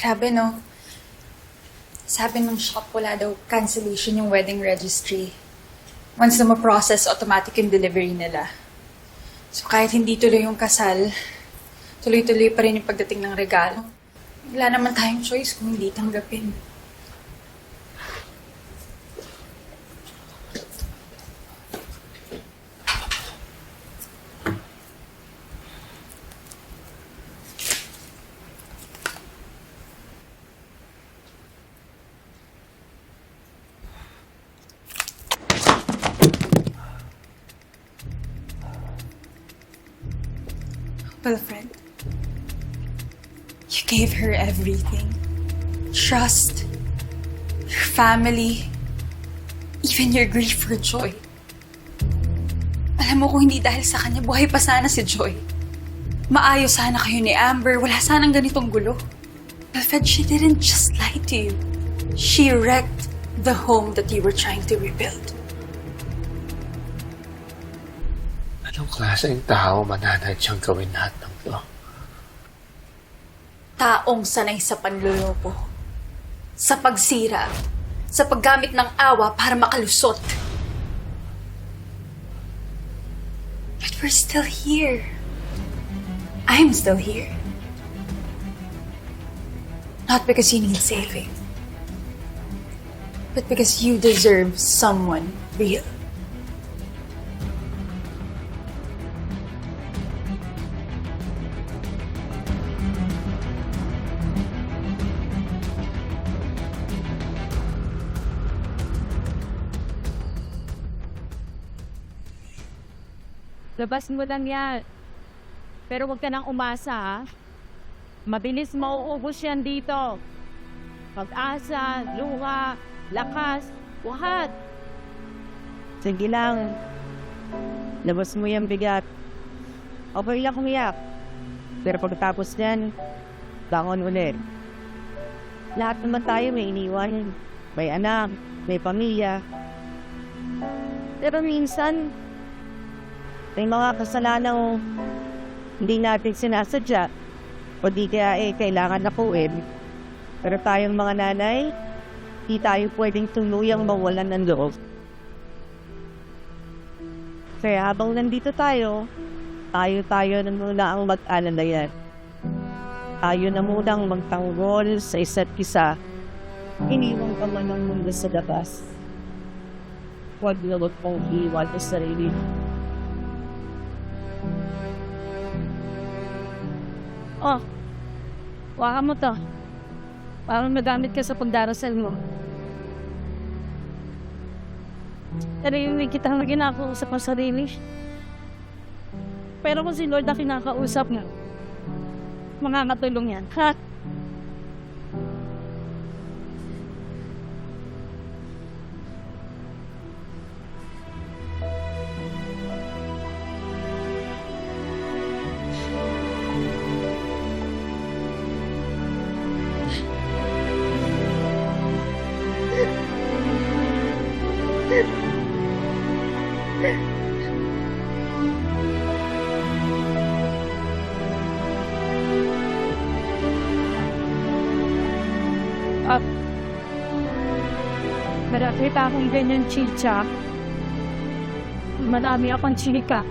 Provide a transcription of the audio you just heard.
Grabe, no? Sabi ng shop, wala daw cancellation yung wedding registry. Once na ma-process, automatic yung delivery nila. So kahit hindi tuloy yung kasal, tuloy-tuloy pa rin yung pagdating ng regalo. Wala naman tayong choice kung hindi tanggapin. Wilfred, you gave her everything. Trust, your family, even your grief for Joy. Alam mo kung hindi dahil sa kanya, buhay pa sana si Joy. Maayos sana kayo ni Amber, wala sanang ganitong gulo. Wilfred, she didn't just lie to you. She wrecked the home that you were trying to rebuild. Klaseng tao mananad siyang gawin lahat ng to? taong sanay sa panluloko, sa pagsira, sa paggamit ng awa para makalusot. But we're still here. I'm still here. Not because you need saving, but because you deserve someone real. Labas mo lang yan. Pero huwag ka nang umasa, ha? Mabilis mauubos yan dito. Pag-asa, luha, lakas, lahat. Sige lang. Labas mo yung bigat. Okay lang kumiyak. Pero pagkatapos yan, bangon ulit. Lahat naman tayo may iniwan. May anak, may pamilya. Pero minsan, may mga kasalanan hindi natin sinasadya o di kaya eh kailangan nakuin. Pero tayong mga nanay, di tayo pwedeng tuluyang mawalan ng loob. Kaya habang nandito tayo, tayo-tayo na muna ang mag-alalayan. Tayo na munang magtanggol sa isa't isa. Iniwan ka man ng mundo sa labas. Huwag na huwag pong iwan sa sarili Oh, waka mo to. Para magamit ka sa pagdarasal mo. Narinig kita na kinakausap ang sarili. Pero kung si Lord na kinakausap nga, makakatulong yan. Ha? nakita akong ganyan chicha. Madami akong chika.